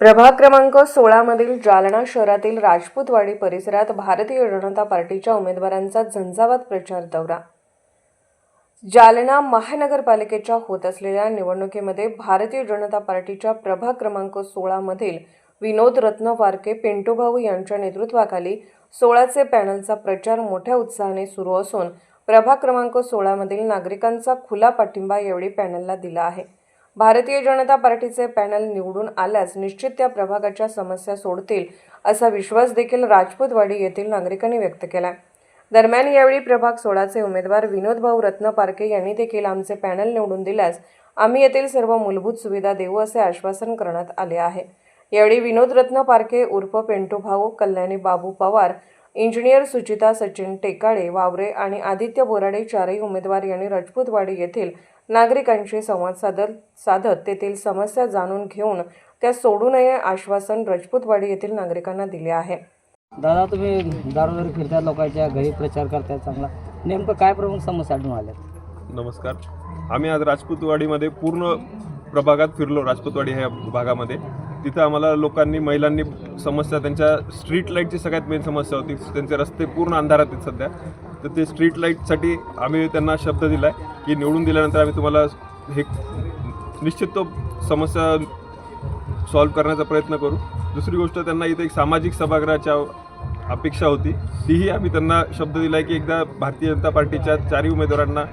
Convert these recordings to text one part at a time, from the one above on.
प्रभाग क्रमांक सोळामधील जालना शहरातील राजपूतवाडी परिसरात भारतीय जनता पार्टीच्या उमेदवारांचा झंझावात प्रचार दौरा. जालना महानगरपालिकेच्या होत असलेल्या निवडणुकीमध्ये भारतीय जनता पार्टीच्या प्रभाग क्रमांक सोळामधील विनोद रत्नवारके पिंटूभाऊ यांच्या नेतृत्वाखाली सोळाचे पॅनलचा प्रचार मोठ्या उत्साहाने सुरू असून प्रभाग क्रमांक सोळामधील नागरिकांचा खुला पाठिंबा यावेळी पॅनलला दिला आहे. भारतीय जनता पार्टीचे पॅनल निवडून आल्यास निश्चित त्या प्रभागाच्या समस्या सोडतील असा विश्वास देखील राजपूतवाडी येथील नागरिकांनी व्यक्त केला दरम्यान यावेळी प्रभाग सोळाचे उमेदवार विनोद भाऊ रत्न यांनी देखील आमचे पॅनल निवडून दिल्यास आम्ही येथील सर्व मूलभूत सुविधा देऊ असे आश्वासन करण्यात आले आहे. यावेळी विनोद रत्न पारखे उर्फ पेंटू भाऊ कल्याणी बाबू पवार इंजिनियर सुचिता सचिन टेकाळे वावरे आणि आदित्य बोराडे चारही उमेदवार यांनी राजपूतवाडी येथील नागरिकांशी संवाद साधत साधत तेथील समस्या जाणून घेऊन त्या सोडू नये आश्वासन राजपूतवाडी येथील नागरिकांना दिले आहे. दादा तुम्ही दारोदारी फिरताय लोकांच्या घरी प्रचार करताय चांगला. नेमकं काय प्रमुख समस्या आढळून आल्या? नमस्कार. आम्ही आज राजपूतवाडीमध्ये पूर्ण प्रभागात फिरलो राजपूतवाडी ह्या भागामध्ये. तिथं आम्हाला लोकांनी महिलांनी समस्या त्यांच्या स्ट्रीट लाईटची सगळ्यात मेन समस्या होती. त्यांचे रस्ते पूर्ण अंधारात आहेत सध्या. तर ते स्ट्रीट लाईटसाठी आम्ही त्यांना शब्द दिला आहे की निवडून दिल्यानंतर आम्ही तुम्हाला हे निश्चित तो समस्या सॉल्व्ह करण्याचा प्रयत्न करू. दुसरी गोष्ट त्यांना इथे एक सामाजिक सभागृहाच्या अपेक्षा होती. तीही आम्ही त्यांना शब्द दिला आहे की एकदा भारतीय जनता पार्टीच्या चारही उमेदवारांना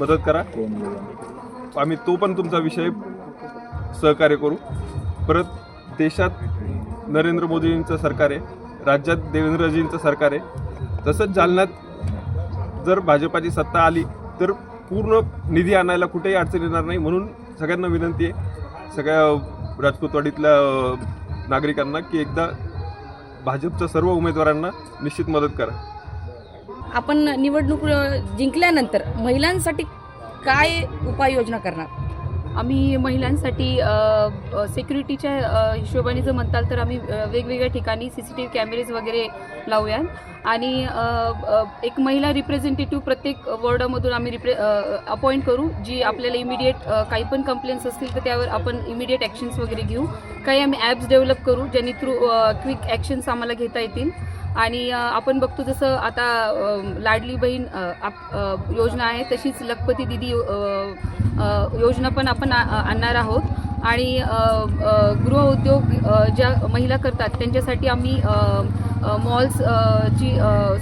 मदत करा. आम्ही तो पण तुमचा विषय सहकार्य करू. परत देशात नरेंद्र मोदींचं सरकार आहे राज्यात देवेंद्रजींचं सरकार आहे. तसंच जालन्यात जर भाजपाची सत्ता आली तर पूर्ण निधी आणायला कुठेही अडचण येणार नाही म्हणून सगळ्यांना विनंती आहे. सगळ्या राजपूतवाडीतल्या नागरिकांना की एकदा भाजपच्या सर्व उमेदवारांना निश्चित मदत करा. आपण निवडणूक जिंकल्यानंतर महिलांसाठी काय उपाययोजना करणार? आम्ही महिलांसाठी सिक्युरिटीच्या हिशोबाने जर म्हणताल तर आम्ही वेगवेगळ्या ठिकाणी C C T V cameras वगैरे लावूयात. आणि एक महिला रिप्रेझेंटेटिव्ह प्रत्येक वॉर्डामधून आम्ही रिप्रे अपॉइंट करू जी आपल्याला इमिडिएट काही पण कंप्लेंट्स असतील तर त्यावर आपण इमिडिएट ॲक्शन्स वगैरे घेऊ. काही आम्ही ॲप्स डेव्हलप करू ज्यांनी थ्रू क्विक ॲक्शन्स आम्हाला घेता येतील. आणि आपण बघतो जसं आता लाडली बहीण आप- योजना आहे तशीच लखपती दिदी योजना पण आपण आ- आणणार आहोत. आणि गृहउद्योग ज्या महिला करतात त्यांच्यासाठी आम्ही मॉल्स ची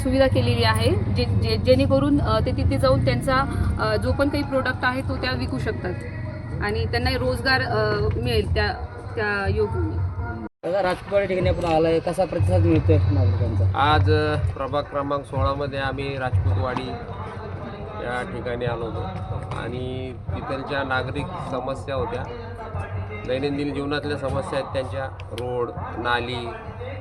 सुविधा केलेली आहे जे जे जेणेकरून ते तिथे जाऊन त्यांचा जो पण काही प्रोडक्ट आहे तो त्या विकू शकतात. आणि त्यांना रोजगार मिळेल त्या त्या योजने दादा ठिकाणी आपण आलाय. कसा प्रतिसाद मिळतोय नागरिकांचा? आज प्रभाग क्रमांक सोळामध्ये आम्ही राजपूतवाडी या ठिकाणी आलो होतो. आणि तिथलच्या नागरिक समस्या होत्या. दैनंदिन जीवनातल्या समस्या आहेत त्यांच्या. रोड नाली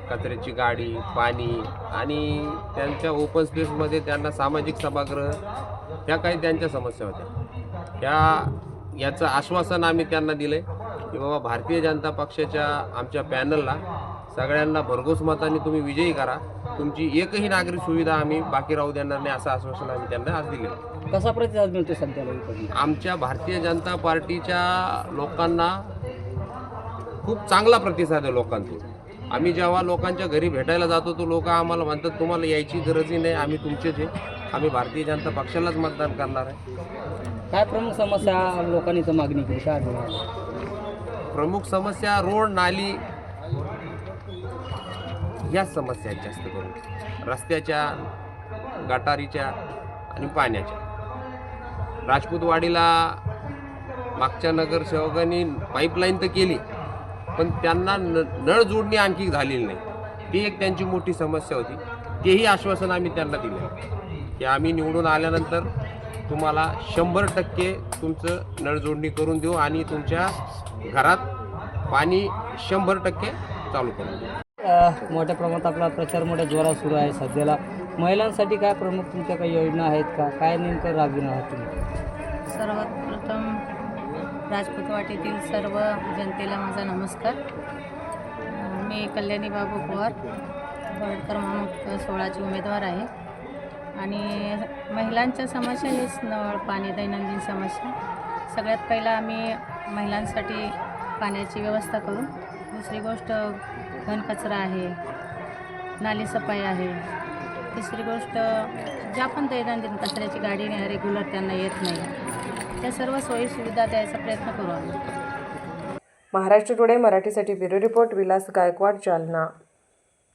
कचऱ्याची गाडी पाणी आणि त्यांच्या ओपन स्पेसमध्ये त्यांना सामाजिक सभागृह त्या काही त्यांच्या समस्या होत्या. त्या याचं आश्वासन आम्ही त्यांना दिलं आहे की बाबा भारतीय जनता पक्षाच्या आमच्या पॅनलला सगळ्यांना भरघोस मताने तुम्ही विजयी करा. तुमची एकही नागरिक सुविधा आम्ही बाकी राहू देणार नाही असं आश्वासन आम्ही त्यांना आज दिले कसा प्रतिसाद मिळतोय सध्याला इकडनं? आमच्या भारतीय जनता पार्टीच्या लोकांना खूप चांगला प्रतिसाद आहे लोकांतून आम्ही जेव्हा लोकांच्या घरी भेटायला जातो तो लोक आम्हाला म्हणतात तुम्हाला यायची गरजही नाही आम्ही तुमचेच आहे. आम्ही भारतीय जनता पक्षालाच मतदान करणार आहे. काय प्रमुख समस्या लोकांनी मागणी केली? काय? प्रमुख समस्या रोड नाली ह्याच समस्या आहेत जास्त करून. रस्त्याच्या गटारीच्या आणि पाण्याच्या. राजपूतवाडीला मागच्या नगरसेवकांनी पाईपलाईन तर केली पण त्यांना न नळ जोडणी आणखी झालेली नाही. ती एक त्यांची मोठी समस्या होती. तेही आश्वासन आम्ही त्यांना दिलं. की आम्ही निवडून आल्यानंतर तुम्हाला शंभर टक्के तुमचं नळ जोडणी करून देऊ आणि तुमच्या घरात पाणी शंभर टक्के चालू करून देऊ. मोठ्या प्रमाणात आपला प्रचार मोठ्या जोरात सुरू आहे सध्याला. महिलांसाठी काय प्रमुख तुमच्या काही योजना आहेत का? काय नेमकं राबविणार आहात तुम्ही? सर्वात प्रथम राजपूत वाटेतील सर्व जनतेला माझा नमस्कार. मी कल्याणी बाबू पवार. वार्ड क्रमांक सोळाची उमेदवार आहे. आणि महिलांच्या समस्या हेच नळ पाणी दैनंदिन समस्या. सगळ्यात पहिला आम्ही महिलांसाठी पाण्याची व्यवस्था करू. दुसरी गोष्ट घनकचरा आहे नाली सफाई आहे. तिसरी गोष्ट ज्या पण दैनंदिन कचऱ्याची गाडी रेग्युलर त्यांना येत नाही त्या सर्व सोयीसुविधा द्यायचा प्रयत्न करू आम्ही. महाराष्ट्र टुडे मराठीसाठी ब्युरो रिपोर्ट विलास गायकवाड जालना.